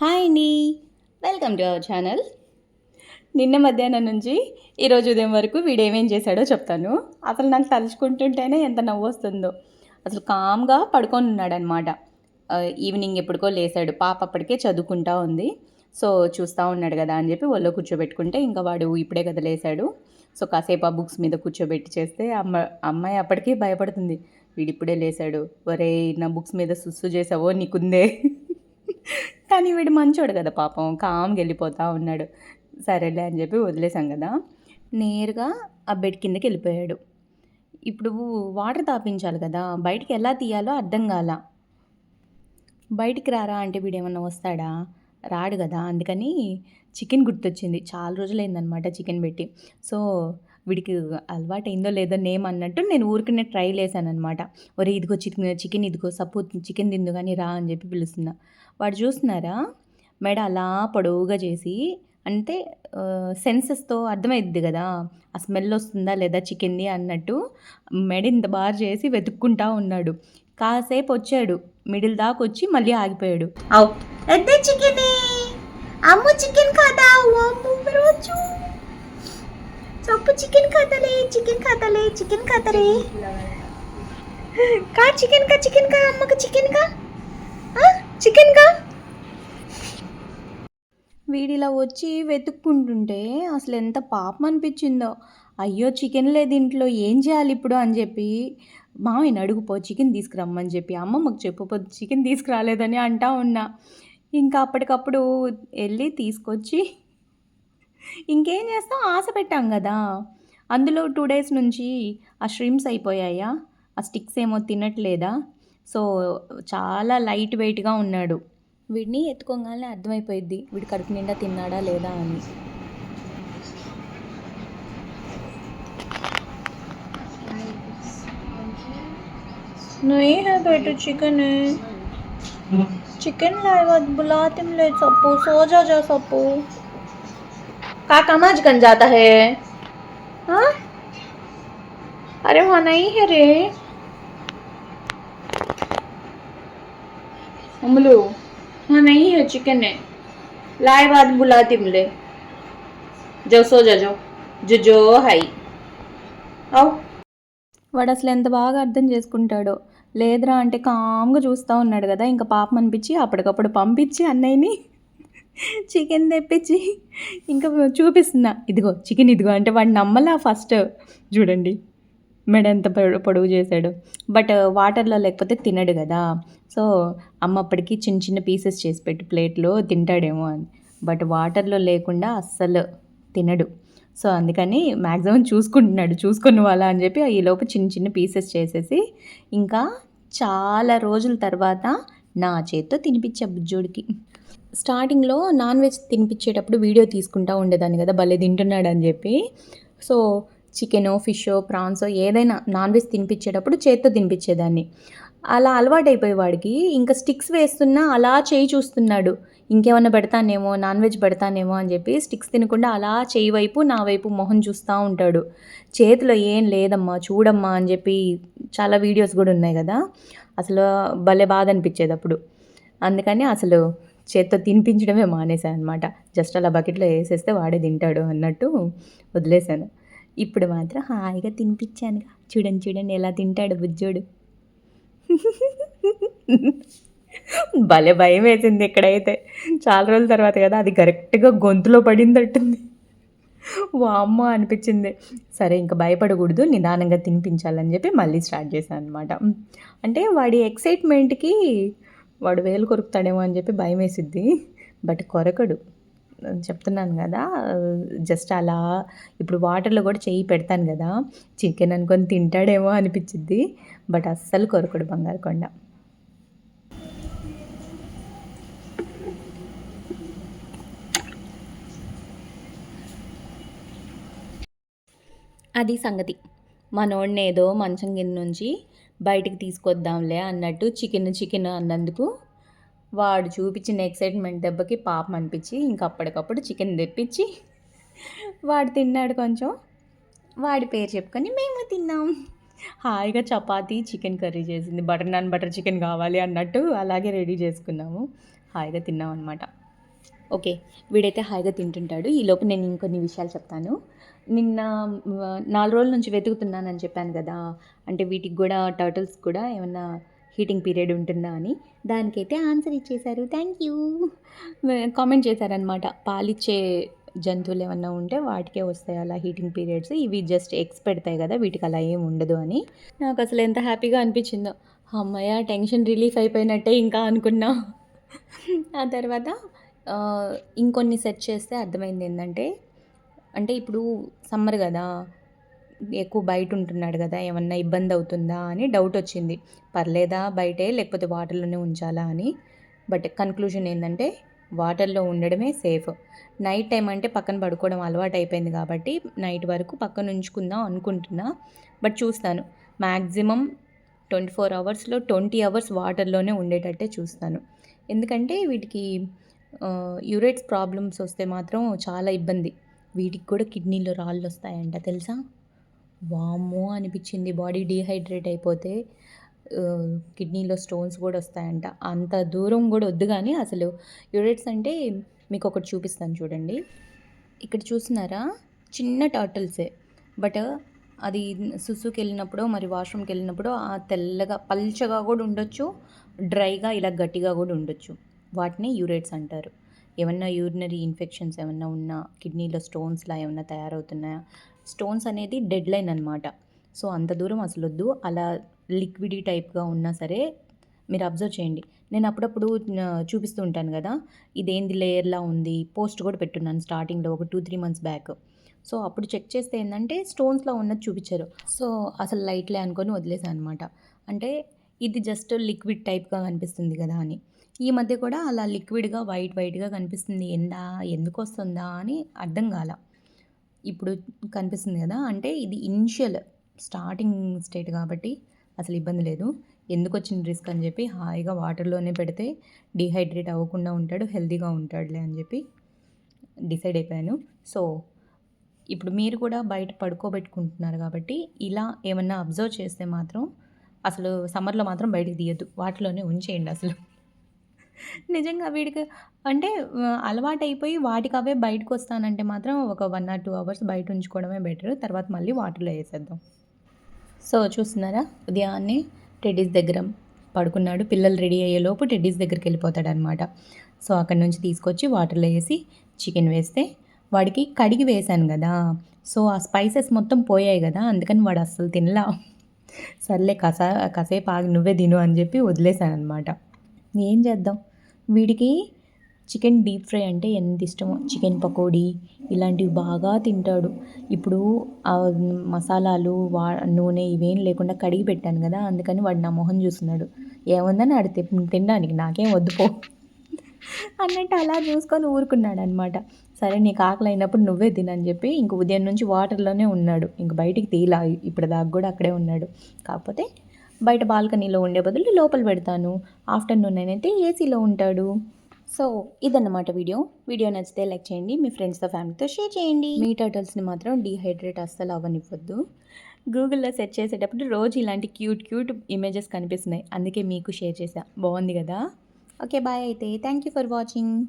Hi అండి. Welcome to our channel. నిన్న మధ్యాహ్నం నుంచి ఈరోజు ఉదయం వరకు వీడు ఏమేం చేశాడో చెప్తాను. అసలు నాకు తలుచుకుంటుంటేనే ఎంత నవ్వు వస్తుందో. అసలు కామ్గా పడుకొని ఉన్నాడనమాట ఈవినింగ్ ఎప్పుడుకో లేసాడు. పాప అప్పటికే చదువుకుంటా ఉంది. సో చూస్తూ ఉన్నాడు కదా అని చెప్పి ఒళ్ళో కూర్చోబెట్టుకుంటే ఇంకా వాడు ఇప్పుడే కదా లేసాడు. సో కాసేపు ఆ బుక్స్ మీద కూర్చోబెట్టి చేస్తే అమ్మ అమ్మాయి అప్పటికీ భయపడుతుంది. వీడు ఇప్పుడే లేసాడు. ఒరే నా బుక్స్ మీద సుస్సు చేసావో నీకుందే. కానీ వీడు మంచోడు కదా పాపం కామ్గా వెళ్ళిపోతూ ఉన్నాడు. సరేలే అని చెప్పి వదిలేసాం కదా. నేరుగా ఆ బెడ్ కిందకి వెళ్ళిపోయాడు. ఇప్పుడు వాటర్ తాపించాలి కదా బయటికి ఎలా తీయాలో అర్థం కాల. బయటికి రారా అంటే వీడు ఏమన్నా వస్తాడా? రాడు కదా అందుకని చికెన్ గుర్తొచ్చింది. చాలా రోజులైందనమాట చికెన్ పెట్టి. సో వీడికి అలవాటు లేదో నేమ్ అన్నట్టు నేను ఊరికనే ట్రై వేసాను అనమాట ఒరే ఇదిగో చికెన్ చికెన్ ఇదిగో సపో చికెన్ తిందు కానీ రా అని చెప్పి పిలుస్తున్నా. వాడు చూస్తున్నారా? మెడ అలా పొడవుగా చేసి అంటే సెన్సెస్తో అర్థమైద్ది కదా. ఆ స్మెల్ వస్తుందా లేదా చికెన్ది అన్నట్టు మెడ ఇంత బార్ చేసి వెతుక్కుంటా ఉన్నాడు. కాసేపు వచ్చాడు. మిడిల్ దాకా వచ్చి మళ్ళీ ఆగిపోయాడు. అవు చికెన్? అమ్మ చికెన్ కాదా? పప్పు చికెన్ ఖాతాలే చికెన్ ఖాతాలే చికెన్ ఖాతాలే కా చికెన్ కా చికెన్ కా అమ్మకు చికెన్ కా? చికెన్ కా? వీడిలా వచ్చి వెతుక్కుంటుంటే అసలు ఎంత పాపం అనిపించిందో. అయ్యో చికెన్ లేదు ఇంట్లో ఏం చేయాలి ఇప్పుడు అని చెప్పి మామయ్యని అడుగుపో చికెన్ తీసుకురమ్మని చెప్పి అమ్మ మాకు చెప్పు చికెన్ తీసుకురాలేదని అంటా ఉన్నా. ఇంకా అప్పటికప్పుడు వెళ్ళి తీసుకొచ్చి ఇంకేం చేస్తాం ఆశ పెట్టాం కదా అందులో టూ డేస్ నుంచి ఆ ష్రిమ్స్ అయిపోయాయా ఆ స్టిక్స్ ఏమో తినట్లేదా సో చాలా లైట్ వెయిట్గా ఉన్నాడు వీడిని ఎత్తుకోగానే అర్థమైపోయింది వీడు కడుపు నిండా తిన్నాడా లేదా అని नहीं है बेटा चिकन है चिकन लाएगा बुलाते मिले सप्पू सो जा जा सप्पू काका मज गन जाता है हाँ अरे वहाँ नहीं है रे अमलू वहाँ नहीं है चिकन है लाए बाद बुलाती मिले जो सो जा जाओ जो जो हाई आओ వాడు అసలు ఎంత బాగా అర్థం చేసుకుంటాడో లేదురా అంటే కామ్గా చూస్తూ ఉన్నాడు కదా ఇంకా పాపం అనిపించి అప్పటికప్పుడు పంపించి అన్నయ్యని చికెన్ తెప్పించి ఇంకా చూపిస్తున్నా. ఇదిగో చికెన్ ఇదిగో అంటే వాడు నమ్మలా ఫస్ట్. చూడండి మెడ ఎంత పొడవు చేశాడు. బట్ వాటర్లో లేకపోతే తినడు కదా. సో అమ్మ అప్పటికి చిన్న చిన్న పీసెస్ చేసి పెట్టి ప్లేట్లో తింటాడేమో అని. బట్ వాటర్లో లేకుండా అస్సలు తినడు. సో అందుకని మ్యాక్సిమం చూసుకుంటున్నాడు. చూసుకున్న వాళ్ళ అని చెప్పి ఈ లోపు చిన్న చిన్న పీసెస్ చేసేసి ఇంకా చాలా రోజుల తర్వాత నా చేత్తో తినిపించా బుజ్జోడికి. స్టార్టింగ్లో నాన్ వెజ్ తినిపించేటప్పుడు వీడియో తీసుకుంటా ఉండేదాన్ని కదా భలే తింటున్నాడు అని చెప్పి. సో చికెనో ఫిషో ప్రాన్సో ఏదైనా నాన్ వెజ్ తినిపించేటప్పుడు చేత్తో తినిపించేదాన్ని. అలా అలవాటైపోయే వాడికి ఇంకా స్టిక్స్ వేస్తున్నా అలా చేయి చూస్తున్నాడు. ఇంకేమన్నా పెడతానేమో నాన్ వెజ్ పెడతానేమో అని చెప్పి స్టిక్స్ తినకుండా అలా చేయి వైపు నా వైపు మొహం చూస్తూ ఉంటాడు. చేతిలో ఏం లేదమ్మా చూడమ్మా అని చెప్పి చాలా వీడియోస్ కూడా ఉన్నాయి కదా. అసలు భలే బాధ అనిపించేది అప్పుడు. అందుకని అసలు చేత్తో తినిపించడమే మానేశాను అనమాట జస్ట్ అలా బకెట్లో వేసేస్తే వాడే తింటాడు అన్నట్టు వదిలేశాను. ఇప్పుడు మాత్రం హాయిగా తినిపించానుగా. చూడండి చూడండి ఎలా తింటాడు బుజ్జోడు. భలే భయం వేసింది ఇక్కడైతే. చాలా రోజుల తర్వాత కదా అది కరెక్ట్గా గొంతులో పడిందట్టుంది. వామ్మ అనిపించింది. సరే ఇంకా భయపడకూడదు నిదానంగా తినిపించాలని చెప్పి మళ్ళీ స్టార్ట్ చేశాను అనమాట అంటే వాడి ఎక్సైట్మెంట్కి వాడు వేలు కొరుకుతాడేమో అని చెప్పి భయం వేసిద్ది. బట్ కొరకడు. చెప్తున్నాను కదా జస్ట్ అలా ఇప్పుడు వాటర్లో కూడా చెయ్యి పెడతాను కదా చికెన్ అనుకొని తింటాడేమో అనిపించిద్ది. బట్ అస్సలు కొరకడు బంగారు కొండ. అది సంగతి. మనోడిని ఏదో మంచం కింద నుంచి బయటికి తీసుకొద్దాంలే అన్నట్టు చికెన్ చికెన్ అన్నందుకు వాడు చూపించిన ఎక్సైట్మెంట్ దెబ్బకి పాపం అనిపించి ఇంక అప్పటికప్పుడు చికెన్ తెప్పించి వాడు తిన్నాడు కొంచెం. వాడి పేరు చెప్పుకొని మేము తిన్నాం. హాయిగా చపాతి చికెన్ కర్రీ చేసింది. బటర్ నాన్ బటర్ చికెన్ కావాలి అన్నట్టు అలాగే రెడీ చేసుకున్నాము. హాయిగా తిన్నాం అనమాట ఓకే వీడైతే హాయిగా తింటుంటాడు. ఈలోపు నేను ఇంకొన్ని విషయాలు చెప్తాను. నిన్న నాలుగు రోజుల నుంచి వెతుకుతున్నానని చెప్పాను కదా. అంటే వీటికి కూడా టర్టిల్స్ కూడా ఏమన్నా హీటింగ్ పీరియడ్ ఉంటుందా అని. దానికైతే ఆన్సర్ ఇచ్చేశారు. థ్యాంక్ యూ కామెంట్ చేశారనమాట పాలిచ్చే జంతువులు ఏమన్నా ఉంటే వాటికే వస్తాయి అలా హీటింగ్ పీరియడ్స్ ఇవి జస్ట్ ఎగ్స్ పెడతాయి కదా వీటికి అలా ఏం ఉండదు అని. నాకు అసలు ఎంత హ్యాపీగా అనిపించిందో. అమ్మయ్య టెన్షన్ రిలీఫ్ అయిపోయినట్టే ఇంకా అనుకున్నా. ఆ తర్వాత ఇంకొన్ని సెట్ చేస్తే అర్థమైంది ఏంటంటే అంటే ఇప్పుడు సమ్మర్ కదా ఎక్కువ బయట ఉంటున్నాడు కదా ఏమన్నా ఇబ్బంది అవుతుందా అని డౌట్ వచ్చింది. పర్లేదా బయటే లేకపోతే వాటర్లోనే ఉంచాలా అని. బట్ కన్క్లూజన్ ఏంటంటే వాటర్లో ఉండడమే సేఫ్ నైట్ టైం అంటే పక్కన పడుకోవడం అలవాటు అయిపోయింది కాబట్టి నైట్ వరకు పక్కన ఉంచుకుందాం అనుకుంటున్నా. బట్ చూస్తాను. మ్యాక్సిమం ట్వంటీ ఫోర్ అవర్స్లో ట్వంటీ అవర్స్ వాటర్లోనే ఉండేటట్టే చూస్తాను. ఎందుకంటే వీటికి యూరేట్స్ ప్రాబ్లమ్స్ వస్తే మాత్రం చాలా ఇబ్బంది. వీటికి కూడా కిడ్నీలో రాళ్ళు వస్తాయంట తెలుసా? వామ్మో అనిపించింది. బాడీ డీహైడ్రేట్ అయిపోతే కిడ్నీలో స్టోన్స్ కూడా వస్తాయంట. అంత దూరం కూడా వద్దు కానీ అసలు యూరేట్స్ అంటే మీకు ఒకటి చూపిస్తాను చూడండి. ఇక్కడ చూస్తున్నారా? చిన్న టర్టిల్సే. బట్ అది సుసుకి వెళ్ళినప్పుడు మరి వాష్రూమ్కి వెళ్ళినప్పుడు ఆ తెల్లగా పల్చగా కూడా ఉండొచ్చు. డ్రైగా ఇలా గట్టిగా కూడా ఉండొచ్చు. వాటిని యూరేట్స్ అంటారు. ఏమన్నా యూరినరీ ఇన్ఫెక్షన్స్ ఏమన్నా ఉన్నా కిడ్నీలో స్టోన్స్లా ఏమన్నా తయారవుతున్నాయా స్టోన్స్ అనేది డెడ్ లైన్ అనమాట సో అంత దూరం అసలు వద్దు. అలా లిక్విడీ టైప్గా ఉన్నా సరే మీరు అబ్జర్వ్ చేయండి. నేను అప్పుడప్పుడు చూపిస్తూ ఉంటాను కదా ఇదేంది లేయర్లా ఉంది పోస్ట్ కూడా పెట్టున్నాను స్టార్టింగ్లో ఒక two three months back so అప్పుడు చెక్ చేస్తే ఏంటంటే స్టోన్స్లో ఉన్నది చూపించారు. సో అసలు లైట్లే అనుకొని వదిలేసాను అనమాట అంటే ఇది జస్ట్ లిక్విడ్ టైప్గా కనిపిస్తుంది కదా అని. ఈ మధ్య కూడా అలా లిక్విడ్గా వైట్ వైట్గా కనిపిస్తుంది. ఎందా ఎందుకు వస్తుందా అని అర్థం కాల. ఇప్పుడు కనిపిస్తుంది కదా అంటే ఇది ఇనిషియల్ స్టార్టింగ్ స్టేట్ కాబట్టి అసలు ఇబ్బంది లేదు. ఎందుకు వచ్చిన రిస్క్ అని చెప్పి హాయిగా వాటర్లోనే పెడితే డిహైడ్రేట్ అవ్వకుండా ఉంటాడు హెల్తీగా ఉంటాడులే అని చెప్పి డిసైడ్ అయిపోయాను. సో ఇప్పుడు మీరు కూడా బయట పడుకోబెట్టుకుంటున్నారు కాబట్టి ఇలా ఏమన్నా అబ్జర్వ్ చేస్తే మాత్రం అసలు సమ్మర్లో మాత్రం బయటికి తీయద్దు. వాటిలోనే ఉంచేయండి అసలు. నిజంగా వీడికి అంటే అలవాటైపోయి వాటికి అవే బయటకు వస్తానంటే మాత్రం ఒక వన్ ఆర్ టూ అవర్స్ బయట ఉంచుకోవడమే బెటర్. తర్వాత మళ్ళీ వాటర్లో వేసేద్దాం. సో చూస్తున్నారా? ఉదయాన్నే టెడ్డీస్ దగ్గర పడుకున్నాడు. పిల్లలు రెడీ అయ్యేలోపు టెడ్డీస్ దగ్గరికి వెళ్ళిపోతాడు అనమాట సో అక్కడ నుంచి తీసుకొచ్చి వాటర్లో వేసి చికెన్ వేస్తే వాడికి కడిగి వేశాను కదా. సో ఆ స్పైసెస్ మొత్తం పోయాయి కదా. అందుకని వాడు అస్సలు తినలా. సర్లే కసా కాసేపు ఆగి నువ్వే తిను అని చెప్పి వదిలేశాను అనమాట ఏం చేద్దాం? వీడికి చికెన్ డీప్ ఫ్రై అంటే ఎంత ఇష్టమో చికెన్ పకోడీ ఇలాంటివి బాగా తింటాడు. ఇప్పుడు మసాలాలు వా నూనె ఇవేం లేకుండా కడిగి పెట్టాను కదా అందుకని వాడు నా మొహం చూస్తున్నాడు. ఏముందని ఆడు తినడానికి నాకేం వద్దుపో అన్నట్టు అలా చూసుకొని ఊరుకున్నాడు అనమాట సరే నీకు ఆకలి అయినప్పుడు నువ్వే తినని చెప్పి ఇంక ఉదయం నుంచి వాటర్లోనే ఉన్నాడు. ఇంక బయటికి తీలా ఇప్పుడు దాకా కూడా అక్కడే ఉన్నాడు. కాకపోతే బయట బాల్కనీలో ఉండే బదులు లోపల పెడతాను. ఆఫ్టర్నూన్ అయితే ఏసీలో ఉంటాడు. సో ఇదన్నమాట వీడియో. వీడియో నచ్చితే లైక్ చేయండి మీ ఫ్రెండ్స్తో ఫ్యామిలీతో షేర్ చేయండి. మీ టర్టల్స్ని మాత్రం డీహైడ్రేట్ అస్సలు అవ్వనివ్వద్దు. గూగుల్లో సెర్చ్ చేసేటప్పుడు రోజు ఇలాంటి క్యూట్ క్యూట్ ఇమేజెస్ కనిపిస్తున్నాయి. అందుకే మీకు షేర్ చేశా. బాగుంది కదా? ఓకే బాయ్ అయితే. Thank you for watching.